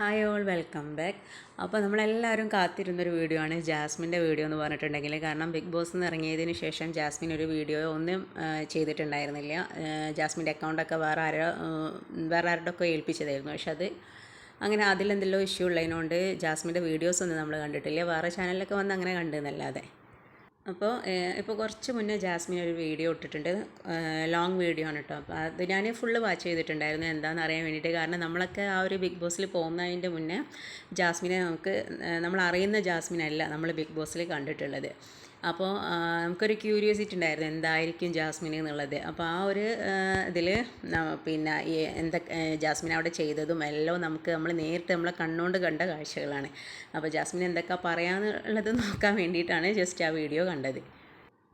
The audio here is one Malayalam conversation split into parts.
ഹായ് ഓൾ വെൽക്കം ബാക്ക് അപ്പോൾ നമ്മളെല്ലാവരും കാത്തിരുന്നൊരു വീഡിയോ ആണ് ജാസ്മിന്റെ വീഡിയോ എന്ന് പറഞ്ഞിട്ടുണ്ടെങ്കിൽ. കാരണം ബിഗ് ബോസ് നിന്ന് ഇറങ്ങിയതിന് ശേഷം ജാസ്മിൻ ഒരു വീഡിയോ ഒന്നും ചെയ്തിട്ടുണ്ടായിരുന്നില്ല. ജാസ്മിന്റെ അക്കൗണ്ടൊക്കെ വേറെ ആരോ വേറെ ആരുടെ ഒക്കെ ഏൽപ്പിച്ചതായിരുന്നു. പക്ഷെ അത് അങ്ങനെ അതിലെന്തെല്ലോ ഇഷ്യൂ ഉള്ളതിനോണ്ട് ജാസ്മിന്റെ വീഡിയോസ് ഒന്നും നമ്മൾ കണ്ടിട്ടില്ല. വേറെ ചാനലിലൊക്കെ വന്ന് അങ്ങനെ കണ്ടെന്നല്ലാതെ അപ്പോൾ ഇപ്പോൾ കുറച്ച് മുന്നേ ജാസ്മിൻ ഒരു വീഡിയോ ഇട്ടിട്ടുണ്ട്. ലോങ് വീഡിയോ ആണ് കേട്ടോ അപ്പോൾ അത് ഞാൻ ഫുള്ള് വാച്ച് ചെയ്തിട്ടുണ്ടായിരുന്നു. എന്താണെന്ന് അറിയാൻ വേണ്ടിയിട്ട്. കാരണം നമ്മളൊക്കെ ആ ഒരു ബിഗ് ബോസിൽ പോകുന്നതിന്റെ മുന്നേ ജാസ്മിനെ നമുക്ക് നമ്മൾ അറിയുന്ന ജാസ്മിനല്ല നമ്മൾ ബിഗ് ബോസിൽ കണ്ടിട്ടുള്ളത്. അപ്പോൾ നമുക്കൊരു ക്യൂരിയോസിറ്റി ഉണ്ടായിരുന്നു എന്തായിരിക്കും ജാസ്മിൻ എന്നുള്ളത്. അപ്പോൾ ആ ഒരു ഇതിൽ പിന്നെ എന്തൊക്കെ ജാസ്മിൻ അവിടെ ചെയ്തതും എല്ലാം നമുക്ക് നമ്മൾ നേരിട്ട് നമ്മളെ കണ്ണുകൊണ്ട് കണ്ട കാഴ്ചകളാണ്. അപ്പോൾ ജാസ്മിൻ എന്തൊക്കെ പറയാമെന്നുള്ളത് നോക്കാൻ വേണ്ടിയിട്ടാണ് ജസ്റ്റ് ആ വീഡിയോ കണ്ടത്.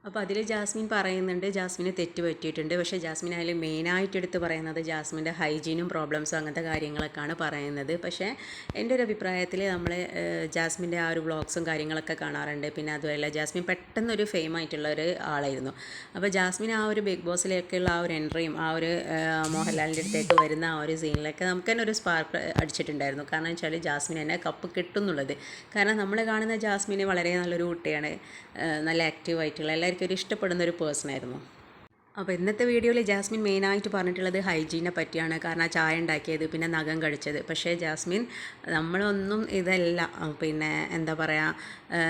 അപ്പോൾ അതിൽ ജാസ്മിൻ പറയുന്നുണ്ട് ജാസ്മിന് തെറ്റ് പറ്റിയിട്ടുണ്ട്. പക്ഷേ ജാസ്മിൻ അതിൽ മെയിനായിട്ട് എടുത്ത് പറയുന്നത് ജാസ്മിന്റെ ഹൈജീനും പ്രോബ്ലംസും അങ്ങനത്തെ കാര്യങ്ങളൊക്കെയാണ് പറയുന്നത്. പക്ഷേ എന്റെ ഒരു അഭിപ്രായത്തിൽ നമ്മൾ ജാസ്മിന്റെ ആ ഒരു വ്ളോഗ്സും കാര്യങ്ങളൊക്കെ കാണാറുണ്ട്. പിന്നെ അതുമല്ല ജാസ്മിൻ പെട്ടെന്നൊരു ഫെയിം ആയിട്ടുള്ള ഒരു ആളായിരുന്നു. അപ്പോൾ ജാസ്മിൻ ആ ഒരു ബിഗ് ബോസിലേക്കുള്ള ആ ഒരു എൻട്രിയും ആ ഒരു മോഹൻലാലിന്റെ അടുത്തേക്ക് വരുന്ന ആ ഒരു സീനിലൊക്കെ നമുക്ക് തന്നെ ഒരു സ്പാർക്ക് അടിച്ചിട്ടുണ്ടായിരുന്നു. കാരണം വെച്ചാൽ ജാസ്മിൻ എന്നെ കപ്പ് കിട്ടും എന്നുള്ളത് കാരണം നമ്മൾ കാണുന്ന ജാസ്മിന് വളരെ നല്ലൊരു കുട്ടിയാണ് നല്ല ആക്റ്റീവ് ആയിട്ടുള്ള എല്ലാവർക്കും ഒരു ഇഷ്ടപ്പെടുന്ന ഒരു പേഴ്സൺ ആയിരുന്നു. അപ്പോൾ ഇന്നത്തെ വീഡിയോയിൽ ജാസ്മിൻ മെയിനായിട്ട് പറഞ്ഞിട്ടുള്ളത് ഹൈജീനെ പറ്റിയാണ്. കാരണം ചായ ഉണ്ടാക്കിയത് പിന്നെ നഖം കഴിച്ചത് പക്ഷേ ജാസ്മിൻ നമ്മളൊന്നും ഇതല്ല പിന്നെ എന്താ പറയുക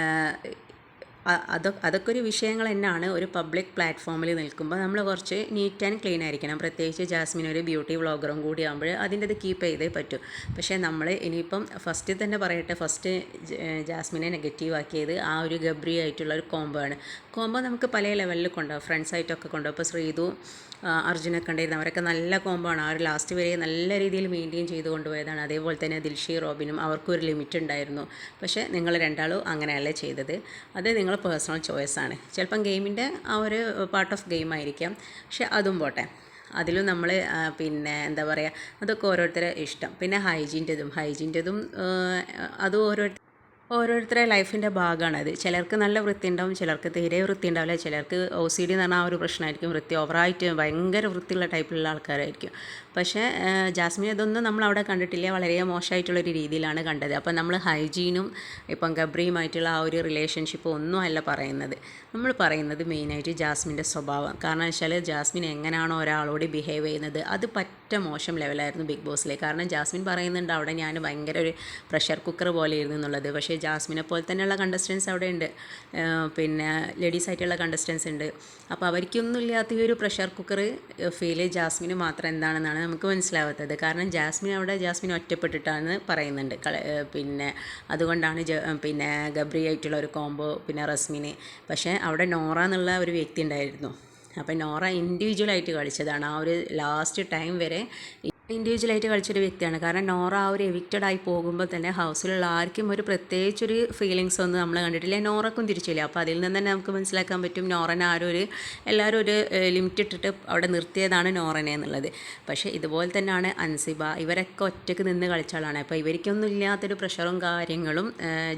അതൊക്കെ അതൊക്കെ ഒരു വിഷയങ്ങൾ തന്നെയാണ്. ഒരു പബ്ലിക് പ്ലാറ്റ്ഫോമിൽ നിൽക്കുമ്പോൾ നമ്മൾ കുറച്ച് നീറ്റ് ആൻഡ് ക്ലീൻ ആയിരിക്കണം. പ്രത്യേകിച്ച് ജാസ്മിൻ ഒരു ബ്യൂട്ടി വ്ളോഗറും കൂടി ആകുമ്പോൾ അതിന്റെ ഇത് കീപ്പ് ചെയ്തേ പറ്റൂ. പക്ഷേ നമ്മൾ ഇനിയിപ്പം ഫസ്റ്റ് തന്നെ പറയട്ടെ ഫസ്റ്റ് ജാസ്മിനെ നെഗറ്റീവ് ആക്കിയത് ആ ഒരു ഗബ്രി ആയിട്ടുള്ള ഒരു കോംബോ ആണ്. കോംബോ നമുക്ക് പല ലെവലിൽ കൊണ്ടുപോകും. ഫ്രണ്ട്സ് ആയിട്ടൊക്കെ കൊണ്ടുപോകും. ഇപ്പോൾ ശ്രീതു അർജുനൊക്കെ ഉണ്ടായിരുന്നു അവരൊക്കെ നല്ല കോംബോ ആണ്. ആ ഒരു ലാസ്റ്റ് വരെ നല്ല രീതിയിൽ മെയിന്റെയിൻ ചെയ്ത് കൊണ്ടുപോയതാണ്. അതേപോലെ തന്നെ ദിൽഷി റോബിനും അവർക്കും ഒരു ലിമിറ്റ് ഉണ്ടായിരുന്നു. പക്ഷേ നിങ്ങൾ രണ്ടാളും അങ്ങനെയല്ല ചെയ്തത്. അത് നിങ്ങളെ പേഴ്സണൽ ചോയ്സാണ് ചിലപ്പം ഗെയിമിന്റെ ആ ഒരു പാർട്ട് ഓഫ് ഗെയിം ആയിരിക്കാം. പക്ഷെ അതും പോട്ടെ. അതിലും നമ്മൾ പിന്നെ എന്താ പറയുക അതൊക്കെ ഓരോരുത്തരെ ഇഷ്ടം. പിന്നെ ഹൈജീന്റെതും ഹൈജീന്റെതും അതും ഓരോരുത്തർ ഓരോരുത്തരുടെ ലൈഫിന്റെ ഭാഗമാണത് ചിലർക്ക് നല്ല വൃത്തി ഉണ്ടാവും ചിലർക്ക് തീരെ വൃത്തി ഉണ്ടാവില്ല ചിലർക്ക് ഒ സി ഡി എന്ന് പറഞ്ഞാൽ ആ ഒരു പ്രശ്നമായിരിക്കും വൃത്തി ഓവറായിട്ട് ഭയങ്കര വൃത്തിയുള്ള ടൈപ്പിലുള്ള ആൾക്കാരായിരിക്കും. പക്ഷേ ജാസ്മിൻ അതൊന്നും നമ്മൾ അവിടെ കണ്ടിട്ടില്ല വളരെ മോശമായിട്ടുള്ളൊരു രീതിയിലാണ് കണ്ടത്. അപ്പം നമ്മൾ ഹൈജീനും ഇപ്പം ഗബ്രിയുമായിട്ടുള്ള ആ ഒരു റിലേഷൻഷിപ്പ് ഒന്നും അല്ല പറയുന്നത്. നമ്മൾ പറയുന്നത് മെയിനായിട്ട് ജാസ്മിന്റെ സ്വഭാവം. കാരണം വെച്ചാൽ ജാസ്മിൻ എങ്ങനെയാണോ ഒരാളോട് ബിഹേവ് ചെയ്യുന്നത് അത് പറ്റ മോശം ലെവലായിരുന്നു ബിഗ് ബോസിലെ. കാരണം ജാസ്മിൻ പറയുന്നുണ്ട് അവിടെ ഞാൻ ഭയങ്കര ഒരു പ്രഷർ കുക്കർ പോലെ എന്നുള്ളത്. പക്ഷേ ജാസ്മിനെ പോലെ തന്നെയുള്ള കണ്ടസ്റ്റൻസ് അവിടെ ഉണ്ട് പിന്നെ ലേഡീസ് ആയിട്ടുള്ള കണ്ടസ്റ്റൻസ് ഉണ്ട്. അപ്പോൾ അവർക്കൊന്നും ഇല്ലാത്ത ഈ ഒരു പ്രഷർ കുക്കർ ഫീൽ ജാസ്മിന് മാത്രം എന്താണെന്നാണ് നമുക്ക് മനസ്സിലാവാത്തത്. കാരണം ജാസ്മിൻ അവിടെ ജാസ്മിൻ ഒറ്റപ്പെട്ടിട്ടാണ് പറയുന്നുണ്ട്. പിന്നെ അതുകൊണ്ടാണ് പിന്നെ ഗബ്രി ആയിട്ടുള്ള ഒരു കോംബോ പിന്നെ റസ്മിന്. പക്ഷേ അവിടെ നോറ എന്നുള്ള ഒരു വ്യക്തി ഉണ്ടായിരുന്നു. അപ്പം നോറ ഇൻഡിവിജ്വലായിട്ട് കളിച്ചതാണ്. ആ ഒരു ലാസ്റ്റ് ടൈം വരെ ഇൻഡിവിജ്വലായിട്ട് കളിച്ചൊരു വ്യക്തിയാണ്. കാരണം നോറ ആ ഒരു എവിക്റ്റഡ് ആയി പോകുമ്പോൾ തന്നെ ഹൗസിലുള്ള ആർക്കും ഒരു പ്രത്യേകിച്ചൊരു ഫീലിങ്സ് ഒന്നും നമ്മൾ കണ്ടിട്ടില്ല. നോറക്കും തിരിച്ചില്ല. അപ്പോൾ അതിൽ നിന്ന് തന്നെ നമുക്ക് മനസ്സിലാക്കാൻ പറ്റും നോറൻ ആരും ഒരു എല്ലാവരും ഒരു ലിമിറ്റ് ഇട്ടിട്ട് അവിടെ നിർത്തിയതാണ് നോറനെ എന്നുള്ളത്. പക്ഷേ ഇതുപോലെ തന്നെയാണ് അൻസിബ. ഇവരൊക്കെ ഒറ്റയ്ക്ക് നിന്ന് കളിച്ച ആളാണ്. അപ്പോൾ ഇവർക്കൊന്നും ഇല്ലാത്തൊരു പ്രഷറും കാര്യങ്ങളും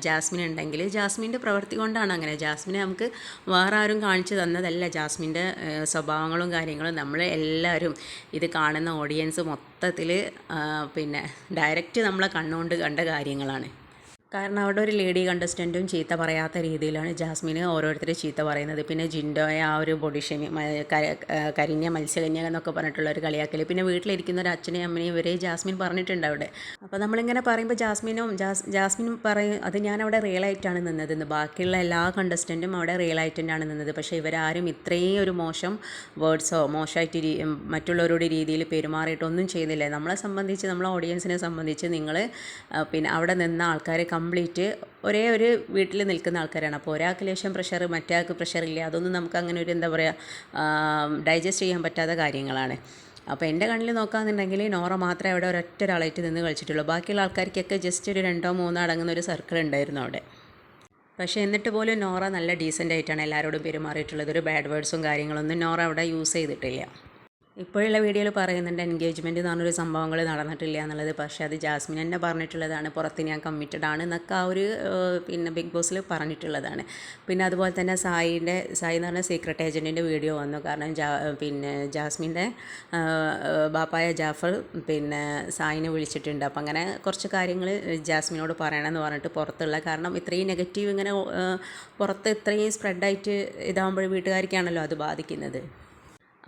ജാസ്മിൻ ഉണ്ടെങ്കിൽ ജാസ്മിന്റെ പ്രവൃത്തി കൊണ്ടാണ് അങ്ങനെ. ജാസ്മിനെ നമുക്ക് വേറെ ആരും കാണിച്ചു തന്നതല്ല ജാസ്മിന്റെ സ്വഭാവങ്ങളും കാര്യങ്ങളും. നമ്മൾ എല്ലാവരും ഇത് കാണുന്ന ഓഡിയൻസ് മൊത്തത്തിൽ പിന്നെ ഡയറക്റ്റ് നമ്മളെ കണ്ണുകൊണ്ട് കണ്ട കാര്യങ്ങളാണ്. കാരണം അവിടെ ഒരു ലേഡി കണ്ടസ്റ്റന്റും ചീത്ത പറയാത്ത രീതിയിലാണ് ജാസ്മിന് ഓരോരുത്തരെ ചീത്ത പറയുന്നത്. പിന്നെ ജിൻഡോയെ ആ ഒരു ബോഡി ഷെമി കരിഞ്ഞ മത്സ്യകന്യക എന്നൊക്കെ പറഞ്ഞിട്ടുള്ള ഒരു കളിയാക്കൽ പിന്നെ വീട്ടിലിരിക്കുന്ന ഒരു അച്ഛനെയും അമ്മനെയും ഇവരെ ജാസ്മിൻ പറഞ്ഞിട്ടുണ്ട് അവിടെ. അപ്പോൾ നമ്മളിങ്ങനെ പറയുമ്പോൾ ജാസ്മിനും ജാസ് ജാസ്മിനും പറയും അത് ഞാൻ അവിടെ റിയൽ ആയിട്ടാണ് നിന്നതെന്ന് ബാക്കിയുള്ള എല്ലാ കണ്ടസ്റ്റന്റും അവിടെ റിയൽ ആയിട്ടാണ് നിന്നത്. പക്ഷേ ഇവരാരും ഇത്രയും ഒരു മോശം വേർഡ്സോ മോശമായിട്ട് മറ്റുള്ളവരോട് രീതിയിൽ പെരുമാറിയിട്ടൊന്നും ചെയ്യുന്നില്ല. നമ്മളെ സംബന്ധിച്ച് നമ്മളെ ഓഡിയൻസിനെ സംബന്ധിച്ച് നിങ്ങൾ പിന്നെ അവിടെ നിന്ന ആൾക്കാർ കംപ്ലീറ്റ് ഒരേ ഒരു വീട്ടിൽ നിൽക്കുന്ന ആൾക്കാരാണ്. അപ്പോൾ ഒരാൾക്ക് ലേശം പ്രഷർ മറ്റേക്ക് പ്രഷർ ഇല്ല. അതൊന്നും നമുക്ക് അങ്ങനെ ഒരു എന്താ പറയുക ഡൈജസ്റ്റ് ചെയ്യാൻ പറ്റാത്ത കാര്യങ്ങളാണ്. അപ്പോൾ എന്റെ കണ്ണിൽ നോക്കാന്നുണ്ടെങ്കിൽ നോറ മാത്രമേ അവിടെ ഒരൊറ്റ ഒരാളായിട്ട് നിന്ന് കളിച്ചിട്ടുള്ളൂ. ബാക്കിയുള്ള ആൾക്കാർക്കൊക്കെ ജസ്റ്റ് ഒരു രണ്ടോ മൂന്നോ അടങ്ങുന്ന ഒരു സർക്കിൾ ഉണ്ടായിരുന്നു അവിടെ. പക്ഷേ എന്നിട്ട് പോലും നോറ നല്ല ഡീസന്റ് ആയിട്ടാണ് എല്ലാവരോടും പെരുമാറിയിട്ടുള്ളത്. ഒരു ബാഡ് വേർഡ്സും കാര്യങ്ങളൊന്നും നോറ അവിടെ യൂസ് ചെയ്തിട്ടില്ല. ഇപ്പോഴുള്ള വീഡിയോയിൽ പറയുന്നുണ്ട് എൻഗേജ്മെന്റ് എന്ന് പറഞ്ഞൊരു സംഭവങ്ങൾ നടന്നിട്ടില്ല എന്നുള്ളത്. പക്ഷേ അത് ജാസ്മിൻ തന്നെ പറഞ്ഞിട്ടുള്ളതാണ്. പുറത്ത് ഞാൻ കമ്മിറ്റഡ് ആണ് എന്നൊക്കെ ആ ഒരു പിന്നെ ബിഗ് ബോസിൽ പറഞ്ഞിട്ടുള്ളതാണ്. പിന്നെ അതുപോലെ തന്നെ സായിന്റെ സായി എന്ന് പറഞ്ഞ സീക്രട്ട് ഏജന്റിന്റെ വീഡിയോ വന്നു. കാരണം ജാ പിന്നെ ജാസ്മിന്റെ ബാപ്പായ ജാഫർ പിന്നെ സായിനെ വിളിച്ചിട്ടുണ്ട്. അപ്പം അങ്ങനെ കുറച്ച് കാര്യങ്ങൾ ജാസ്മിനോട് പറയണമെന്ന് പറഞ്ഞിട്ട് പുറത്തുള്ള കാരണം ഇത്രയും നെഗറ്റീവ് ഇങ്ങനെ പുറത്ത് ഇത്രയും സ്പ്രെഡായിട്ട് ഇതാകുമ്പോൾ വീട്ടുകാർക്കാണല്ലോ അത് ബാധിക്കുന്നത്.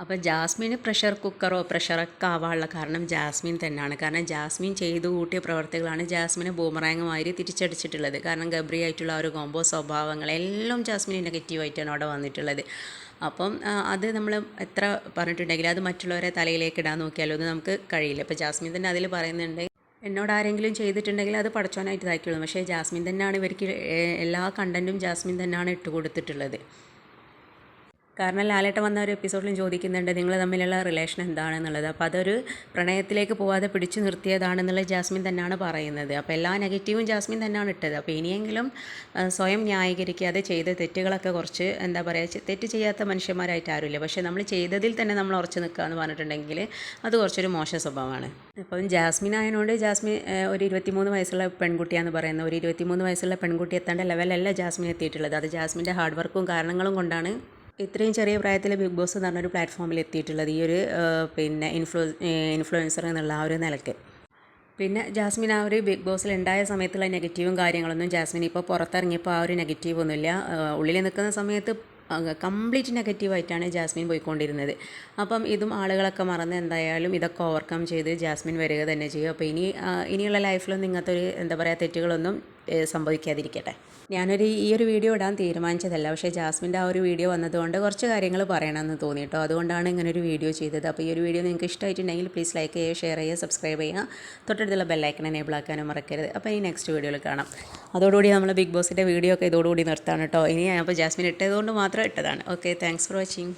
അപ്പോൾ ജാസ്മിന് പ്രഷർ കുക്കറോ പ്രഷറൊക്കെ ആവാനുള്ള കാരണം ജാസ്മിൻ തന്നെയാണ്. കാരണം ജാസ്മിൻ ചെയ്തു കൂട്ടിയ പ്രവർത്തികളാണ് ജാസ്മിനെ ബൂമറാങ്ങുമാതിരി തിരിച്ചടിച്ചിട്ടുള്ളത്. കാരണം ഗബ്രി ആയിട്ടുള്ള ഒരു കോംബോ സ്വഭാവങ്ങളെല്ലാം ജാസ്മിന് നെഗറ്റീവായിട്ടാണ് അവിടെ വന്നിട്ടുള്ളത്. അപ്പം അത് നമ്മൾ എത്ര പറഞ്ഞിട്ടുണ്ടെങ്കിലും അത് മറ്റുള്ളവരെ തലയിലേക്ക് ഇടാൻ നോക്കിയാലോ അത് നമുക്ക് കഴിയില്ല. ഇപ്പോൾ ജാസ്മിൻ തന്നെ അതിൽ പറയുന്നുണ്ട് എന്നോട് ആരെങ്കിലും ചെയ്തിട്ടുണ്ടെങ്കിൽ അത് പഠിച്ചോനായിട്ട് ഇതാക്കിയുള്ളൂ പക്ഷേ ജാസ്മിൻ തന്നെയാണ് ഇവർക്ക് എല്ലാ കണ്ടന്റും ജാസ്മിൻ തന്നെയാണ് ഇട്ട് കൊടുത്തിട്ടുള്ളത് കാരണം ലാലേട്ടൻ വന്ന ഒരു എപ്പിസോഡിലും ചോദിക്കുന്നുണ്ട് നിങ്ങൾ തമ്മിലുള്ള റിലേഷൻ എന്താണെന്നുള്ളത്? അപ്പോൾ അതൊരു പ്രണയത്തിലേക്ക് പോവാതെ പിടിച്ചു നിർത്തിയതാണെന്നുള്ള ജാസ്മിൻ തന്നെയാണ് പറയുന്നത്. അപ്പോൾ എല്ലാ നെഗറ്റീവും ജാസ്മിൻ തന്നെയാണ് ഇട്ടത്. അപ്പോൾ ഇനിയെങ്കിലും സ്വയം ന്യായീകരിക്കാതെ ചെയ്ത തെറ്റുകളൊക്കെ കുറച്ച് എന്താ പറയുക തെറ്റ് ചെയ്യാത്ത മനുഷ്യന്മാരായിട്ട് ആരുമില്ല. പക്ഷേ നമ്മൾ ചെയ്തതിൽ തന്നെ നമ്മൾ ഉറച്ചു നിൽക്കുക എന്ന് പറഞ്ഞിട്ടുണ്ടെങ്കിൽ അത് കുറച്ചൊരു മോശ സ്വഭാവമാണ്. അപ്പം ജാസ്മിൻ ആയതുകൊണ്ട് ജാസ്മിൻ ഒരു ഇരുപത്തിമൂന്ന് വയസ്സുള്ള പെൺകുട്ടിയാന്ന് പറയുന്നത് ഒരു ഇരുപത്തിമൂന്ന് വയസ്സുള്ള പെൺകുട്ടി എത്തേണ്ട ലെവലല്ല ജാസ്മിൻ എത്തിയിട്ടുള്ളത്. അത് ജാസ്മിന്റെ ഹാർഡ് വർക്കും കാരണങ്ങളും കൊണ്ടാണ് ഇത്രയും ചെറിയ പ്രായത്തിൽ ബിഗ് ബോസ് എന്ന് പറഞ്ഞൊരു പ്ലാറ്റ്ഫോമിൽ എത്തിയിട്ടുള്ളത് ഈ ഒരു പിന്നെ ഇൻഫ്ലു ഇൻഫ്ലുവൻസർ എന്നുള്ള ആ ഒരു നിലയ്ക്ക് പിന്നെ ജാസ്മിൻ ആ ഒരു ബിഗ് ബോസിൽ ഉണ്ടായ സമയത്തുള്ള നെഗറ്റീവും കാര്യങ്ങളൊന്നും ജാസ്മിൻ ഇപ്പോൾ പുറത്തിറങ്ങിയപ്പോൾ ആ ഒരു നെഗറ്റീവ് ഒന്നുമില്ല. ഉള്ളിൽ നിൽക്കുന്ന സമയത്ത് കംപ്ലീറ്റ് നെഗറ്റീവായിട്ടാണ് ജാസ്മിൻ പോയിക്കൊണ്ടിരുന്നത്. അപ്പം ഇതും ആളുകളൊക്കെ മറന്ന് എന്തായാലും ഇതൊക്കെ ഓവർകം ചെയ്ത് ജാസ്മിൻ വരിക തന്നെ ചെയ്യും. അപ്പോൾ ഇനി ഇനിയുള്ള ഇങ്ങനത്തെ ഒരു എന്താ പറയുക തെറ്റുകളൊന്നും സംഭവിക്കാതിരിക്കട്ടെ. ഞാനൊരു ഈ ഒരു വീഡിയോ ഇടാൻ തീരുമാനിച്ചതല്ല. പക്ഷേ ജാസ്മിന്റെ ആ ഒരു വീഡിയോ വന്നതുകൊണ്ട് കുറച്ച് കാര്യങ്ങൾ പറയണമെന്ന് തോന്നി കേട്ടോ. അതുകൊണ്ടാണ് ഇങ്ങനെ ഒരു വീഡിയോ ചെയ്തത്. അപ്പോൾ ഈ ഒരു വീഡിയോ നിങ്ങൾക്ക് ഇഷ്ടമായിട്ടുണ്ടെങ്കിൽ പ്ലീസ് ലൈക്ക് ചെയ്യുക ഷെയർ ചെയ്യുക സബ്സ്ക്രൈബ് ചെയ്യുക. തൊട്ടടുത്തുള്ള ബെല്ലൈക്കൺ എനേബിൾ ആക്കാനും മറക്കരുത്. അപ്പോൾ ഈ നെക്സ്റ്റ് വീഡിയോയിൽ കാണാം. അതോടുകൂടി നമ്മൾ ബിഗ് ബോസിന്റെ വീഡിയോ ഒക്കെ ഇതോടുകൂടി നിർത്താണ് കേട്ടോ. ഇനി അപ്പോൾ ജാസ്മിൻ ഇട്ടതുകൊണ്ട് മാത്രം ഇട്ടതാണ്. Okay thanks for watching